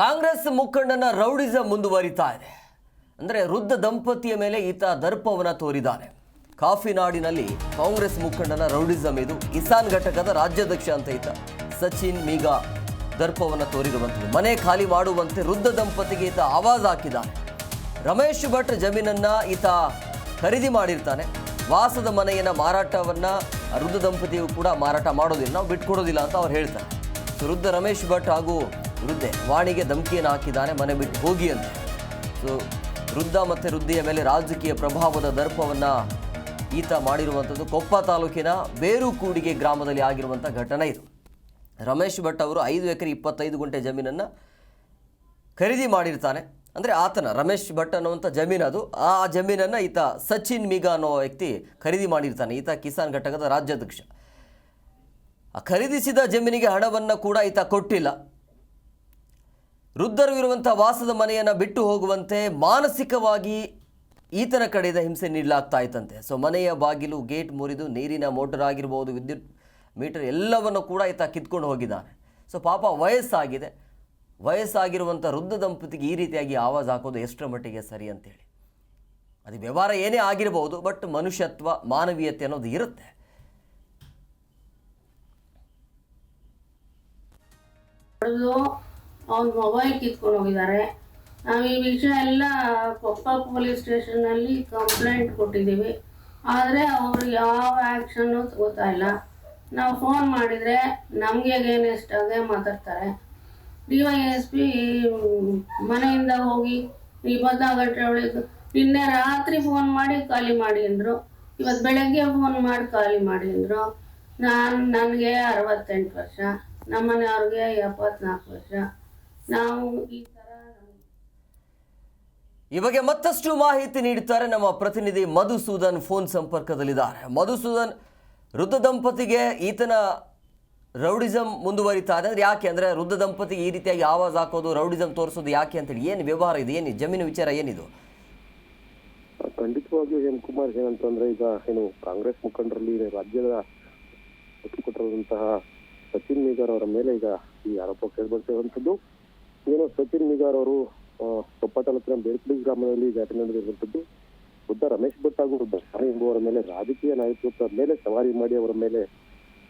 Congress ಮುಖಂಡನ rowdyism ಮುಂದುವರಿತಾ ಇದೆ. ಅಂದರೆ ವೃದ್ಧ ದಂಪತಿಯ ಮೇಲೆ ಈತ ದರ್ಪವನ್ನು ತೋರಿದ್ದಾನೆ ಕಾಫಿನಾಡಿನಲ್ಲಿ ಕಾಂಗ್ರೆಸ್ ಮುಖಂಡನ ರೌಡಿಸಂ ಇದು ಇಸಾನ್ ಘಟಕದ ರಾಜ್ಯಾಧ್ಯಕ್ಷ ಅಂತ ಈತ. ಸಚಿನ್, ಮೀಗಾ ದರ್ಪವನ್ನು ತೋರಿರುವಂಥದ್ದು. ಮನೆ ಖಾಲಿ ಮಾಡುವಂತೆ ವೃದ್ಧ ದಂಪತಿಗೆ ಈತ ಆವಾಜ್ ಹಾಕಿದ್ದಾನೆ ರಮೇಶ್ ಭಟ್ ಜಮೀನನ್ನು ಈತ ಖರೀದಿ ಮಾಡಿರ್ತಾನೆ. ವಾಸದ ಮನೆಯನ್ನು ಮಾರಾಟವನ್ನು ವೃದ್ಧ ದಂಪತಿಯು ಕೂಡ ಮಾರಾಟ ಮಾಡೋದಿಲ್ಲ. ನಾವು ಬಿಟ್ಕೊಡೋದಿಲ್ಲ ಅಂತ ಅವ್ರು ಹೇಳ್ತಾರೆ. ವೃದ್ಧ ರಮೇಶ್ ಭಟ್ ಹಾಗೂ ವೃದ್ಧೆ ವಾಣಿಗೆ ಧಮಕಿಯನ್ನು ಹಾಕಿದ್ದಾನೆ, ಮನೆ ಬಿಟ್ಟು ಹೋಗಿ ಅಂತ. ಸೊ ವೃದ್ಧ ಮತ್ತು ವೃದ್ಧಿಯ ಮೇಲೆ ರಾಜಕೀಯ ಪ್ರಭಾವದ ದರ್ಪವನ್ನು ಈತ ಮಾಡಿರುವಂಥದ್ದು ಕೊಪ್ಪ ತಾಲೂಕಿನ ಬೇರುಕೂಡಿಗೆ ಗ್ರಾಮದಲ್ಲಿ ಆಗಿರುವಂಥ ಘಟನೆ ಇದು. ರಮೇಶ್ ಭಟ್ ಅವರು ಐದು ಎಕರೆ ಇಪ್ಪತ್ತೈದು ಗುಂಟೆ ಜಮೀನನ್ನು ಖರೀದಿ ಮಾಡಿರ್ತಾನೆ. ಅಂದರೆ ಆತನ, ರಮೇಶ್ ಭಟ್ ಅನ್ನುವಂಥ ಜಮೀನು ಅದು. ಆ ಜಮೀನನ್ನು ಈತ ಸಚಿನ್ ಮೀಗಾ ಅನ್ನೋ ವ್ಯಕ್ತಿ ಖರೀದಿ ಮಾಡಿರ್ತಾನೆ, ಈತ ಕಿಸಾನ್ ಘಟಕದ ರಾಜ್ಯಾಧ್ಯಕ್ಷ. ಖರೀದಿಸಿದ ಜಮೀನಿಗೆ ಹಣವನ್ನು ಕೂಡ ಈತ ಕೊಟ್ಟಿಲ್ಲ. ವೃದ್ಧರು ಇರುವಂಥ ವಾಸದ ಮನೆಯನ್ನು ಬಿಟ್ಟು ಹೋಗುವಂತೆ ಮಾನಸಿಕವಾಗಿ ಈತನ ಕಡೆಯಿಂದ ಹಿಂಸೆ ನೀಡಲಾಗ್ತಾ ಇತ್ತಂತೆ. ಸೊ, ಮನೆಯ ಬಾಗಿಲು, ಗೇಟ್ ಮುರಿದು ನೀರಿನ ಮೋಟರ್ ಆಗಿರ್ಬೋದು, ವಿದ್ಯುತ್ ಮೀಟರ್ ಎಲ್ಲವನ್ನು ಕೂಡ ಈತ ಕಿತ್ಕೊಂಡು ಹೋಗಿದ್ದಾನೆ. ಸೊ, ಪಾಪ ವಯಸ್ಸಾಗಿದೆ. ವಯಸ್ಸಾಗಿರುವಂಥ ವೃದ್ಧ ದಂಪತಿಗೆ ಈ ರೀತಿಯಾಗಿ ಆವಾಜ್ ಹಾಕೋದು ಎಷ್ಟರ ಮಟ್ಟಿಗೆ ಸರಿ ಅಂತೇಳಿ. ಅದು ವ್ಯವಹಾರ ಏನೇ ಆಗಿರಬಹುದು ಬಟ್ ಮನುಷ್ಯತ್ವ, ಮಾನವೀಯತೆ ಅನ್ನೋದು ಇರುತ್ತೆ. ಅವ್ನ ಮೊಬೈಲ್ ಕಿತ್ಕೊಂಡು ಹೋಗಿದ್ದಾರೆ ನಾವು ಈ ವಿಷಯ ಎಲ್ಲ ಕೊಪ್ಪ ಪೊಲೀಸ್ ಸ್ಟೇಷನ್ನಲ್ಲಿ ಕಂಪ್ಲೇಂಟ್ ಕೊಟ್ಟಿದ್ದೀವಿ. ಆದರೆ ಅವರು ಯಾವ ಆ್ಯಕ್ಷನ್ನು ತಗೋತಾ ಇಲ್ಲ. ನಾವು ಫೋನ್ ಮಾಡಿದರೆ ನಮಗೆ ಅಗೇನೆಸ್ಟ್ ಆಗೇ ಮಾತಾಡ್ತಾರೆ. ಡಿ ವೈ ಎಸ್ ಪಿ ಮನೆಯಿಂದ ಹೋಗಿ ಇಪ್ಪತ್ತಾರು ಗಂಟೆ ಒಳಗೆ ನಿನ್ನೆ ರಾತ್ರಿ ಫೋನ್ ಮಾಡಿ ಖಾಲಿ ಮಾಡಿ ಅಂದರು. ಇವತ್ತು ಬೆಳಗ್ಗೆ ಫೋನ್ ಮಾಡಿ ಖಾಲಿ ಮಾಡಿ ಅಂದರು. ನಾನು, ನನಗೆ ಅರವತ್ತೆಂಟು ವರ್ಷ, ನಮ್ಮನೆಯವ್ರಿಗೆ ಎಪ್ಪತ್ತ್ನಾಲ್ಕು ವರ್ಷ. ನಾವು ಈ ಬಗ್ಗೆ ಮತ್ತಷ್ಟು ಮಾಹಿತಿ ನೀಡುತ್ತಾರೆ ನಮ್ಮ ಪ್ರತಿನಿಧಿ ಮಧುಸೂದನ್ ಫೋನ್ ಸಂಪರ್ಕದಲ್ಲಿದ್ದಾರೆ. ಮಧುಸೂದನ್ ವೃದ್ಧ ದಂಪತಿಗೆ ಈತನ ರೌಡಿಸಂ ಮುಂದುವರಿತಾ ಇದೆ. ಅಂದ್ರೆ ಯಾಕೆ ಅಂದ್ರೆ ವೃದ್ಧ ದಂಪತಿಗೆ ಈ ರೀತಿಯಾಗಿ ಆವಾಜ್ ಹಾಕೋದು ರೌಡಿಸಂ ತೋರಿಸೋದು ಯಾಕೆ ಅಂತೇಳಿ ಏನು ವ್ಯವಹಾರ ಇದೆ ಏನು ಜಮೀನು ವಿಚಾರ ಏನಿದು? ಖಂಡಿತವಾಗಿಯೂ ಎಂ ಕುಮಾರ್ ಏನಂತಂದ್ರೆ ಈಗ ಏನು ಕಾಂಗ್ರೆಸ್ ಮುಖಂಡರಲ್ಲಿ ರಾಜ್ಯದ ಕೊಟ್ಟಿರುವಂತಹ ಸಚಿನ್ ಮೇಗರ್ ಅವರ ಮೇಲೆ ಈಗ ಈ ಆರೋಪ ಕೇಳಿಬರ್ತಿರುವಂತದ್ದು ಏನು ಸಚಿನ್ ನಿಗಾರ್ ಅವರು ಕೊಪ್ಪಟಲ ಕೊಪ್ಪ ತಾಲೂಕಿನ ಬೇರ್ಪುಡಿ ಗ್ರಾಮದಲ್ಲಿ ಘಟನೆ ನಡೆದಿರುವಂತದ್ದು ಬುದ್ಧ ರಮೇಶ್ ಭಟ್ ಹಾಗೂ ವೃದ್ಧ ಸಾಯಿ ಎಂಬುವರ ಮೇಲೆ ರಾಜಕೀಯ ನಾಯಕತ್ವದ ಮೇಲೆ ಸವಾರಿ ಮಾಡಿ ಅವರ ಮೇಲೆ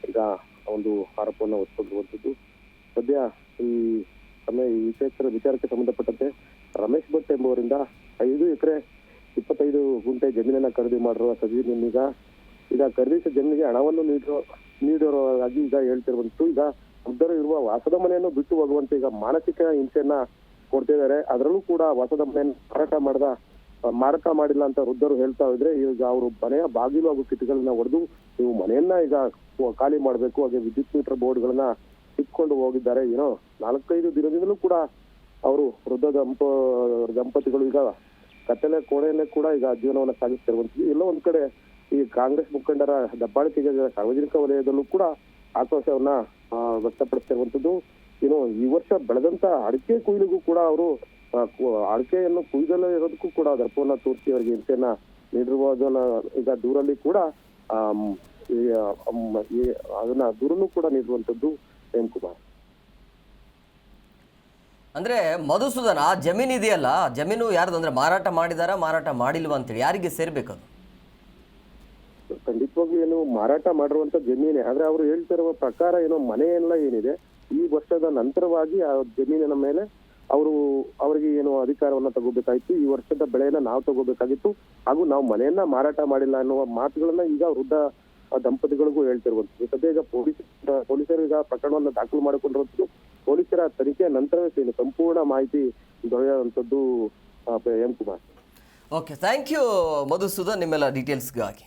ಈಗ ಒಂದು ಆರೋಪವನ್ನು ಹೊತ್ಕೊಂಡಿರುವಂತದ್ದು ಸದ್ಯ ಈ ಸಮಯ, ಈ ವಿಷಯಕ್ಕೆ ವಿಚಾರಕ್ಕೆ ಸಂಬಂಧಪಟ್ಟಂತೆ ರಮೇಶ್ ಭಟ್ ಎಂಬುವರಿಂದ ಐದು ಎಕರೆ, ಇಪ್ಪತ್ತೈದು ಗುಂಟೆ ಜಮೀನನ್ನ ಖರೀದಿ ಮಾಡಿರುವ ಸಜೀನ್ ಈಗ ಈಗ ಖರೀದಿಸಿದ ಜಮೀನಿಗೆ ಹಣವನ್ನು ನೀಡಿರೋ ನೀಡಿರೋರಾಗಿ ಈಗ ಹೇಳ್ತಿರುವಂತದ್ದು ಈಗ ವೃದ್ಧರು ಇರುವ ವಾಸದ ಮನೆಯನ್ನು ಬಿಟ್ಟು ಹೋಗುವಂತೆ ಈಗ ಮಾನಸಿಕ ಹಿಂಸೆಯನ್ನ ಕೊಡ್ತಿದ್ದಾರೆ. ಅದರಲ್ಲೂ ಕೂಡ ವಾಸದ ಮನೆಯನ್ನು ಮಾರಾಟ ಮಾಡದ, ಮಾರಾಟ ಮಾಡಿಲ್ಲ ಅಂತ ವೃದ್ಧರು ಹೇಳ್ತಾ ಇದ್ರೆ ಈಗ ಅವರು ಮನೆಯ ಬಾಗಿಲು ಹಾಗೂ ಕಿಟಕಿಗಳನ್ನ ಹೊಡೆದು ನೀವು ಮನೆಯನ್ನ ಈಗ ಖಾಲಿ ಮಾಡಬೇಕು. ಹಾಗೆ ವಿದ್ಯುತ್ ಮೀಟರ್ ಬೋರ್ಡ್ಗಳನ್ನ ಇಟ್ಕೊಂಡು ಹೋಗಿದ್ದಾರೆ. ಏನೋ ನಾಲ್ಕೈದು ದಿನದಿಂದಲೂ ಕೂಡ ಅವರು ವೃದ್ಧ ದಂಪ, ದಂಪತಿಗಳು ಈಗ ಕತ್ತಲೆ ಕೋಣೆಯಲ್ಲೇ ಕೂಡ ಈಗ ಜೀವನವನ್ನು ಸಾಗಿಸ್ತಿರುವಂತದ್ದು ಎಲ್ಲೋ ಒಂದ್ ಕಡೆ ಈ ಕಾಂಗ್ರೆಸ್ ಮುಖಂಡರ ದಬ್ಬಾಳಿಕೆಗೆ ಸಾರ್ವಜನಿಕ ವಲಯದಲ್ಲೂ ಕೂಡ ಆಕ್ರೋಶವನ್ನ ಆ, ವ್ಯಕ್ತಪಡಿಸ್ತಿರುವಂತದ್ದು ಏನು ಈ ವರ್ಷ ಬೆಳೆದಂತ ಅಡಿಕೆ ಕೊಯ್ಲಿಗೂ ಕೂಡ ಅವರು ಅಡಿಕೆಯನ್ನು ಕುಯ್ದಲ್ಲೇ ಇರೋದಕ್ಕೂ ಕೂಡ ದರ್ಪವನ್ನ ತೋರಿಸಿ ಅವರಿಗೆ ಹಿಂಸೆಯನ್ನ ನೀಡಿರುವುದನ್ನ ಈಗ ದೂರಲ್ಲಿ ಕೂಡ ಅದನ್ನ ದೂರನ್ನು ಕೂಡ ನೀಡುವಂಥದ್ದು ಕುಮಾರ್ ಅಂದ್ರೆ ಮಧುಸೂದನ ಆ ಜಮೀನು ಇದೆಯಲ್ಲ ಜಮೀನು ಯಾರ್ದು ಅಂದ್ರೆ ಮಾರಾಟ ಮಾಡಿದಾರ ಮಾರಾಟ ಮಾಡಿಲ್ವಾ ಅಂತೇಳಿ ಯಾರಿಗೆ ಸೇರ್ಬೇಕದು? ಮಾರಾಟ ಮಾಡಿರುವಂತ ಜಮೀನೆ. ಆದ್ರೆ ಅವರು ಹೇಳ್ತಿರುವ ಪ್ರಕಾರ ಏನೋ ಮನೆ ಎಲ್ಲ ಏನಿದೆ ಈ ವರ್ಷದ ನಂತರವಾಗಿ ಆ ಜಮೀನಿನ ಮೇಲೆ ಅವರು ಅವರಿಗೆ ಏನು ಅಧಿಕಾರವನ್ನ ತಗೋಬೇಕಾಗಿತ್ತು ಈ ವರ್ಷದ ಬೆಳೆಯನ್ನ ನಾವು ತಗೋಬೇಕಾಗಿತ್ತು ಹಾಗೂ ನಾವು ಮನೆಯನ್ನ ಮಾರಾಟ ಮಾಡಿಲ್ಲ ಅನ್ನುವ ಮಾತುಗಳನ್ನ ಈಗ ವೃದ್ಧ ದಂಪತಿಗಳಿಗೂ ಹೇಳ್ತಿರುವಂತದ್ದು ಸದ್ಯ ಈಗ ಪೊಲೀಸ್ ಪೊಲೀಸರು ಈಗ ಪ್ರಕರಣವನ್ನು ದಾಖಲು ಮಾಡಿಕೊಂಡಿರುವಂತದ್ದು ಪೊಲೀಸರ ತನಿಖೆಯ ನಂತರವೇ ಸಂಪೂರ್ಣ ಮಾಹಿತಿ ದೊರೆಯುವಂತದ್ದು ಆ, M Kumar. Okay thank you Madhusudan ನಿಮ್ಮೆಲ್ಲ ಡೀಟೇಲ್ಸ್ಗಾಗಿ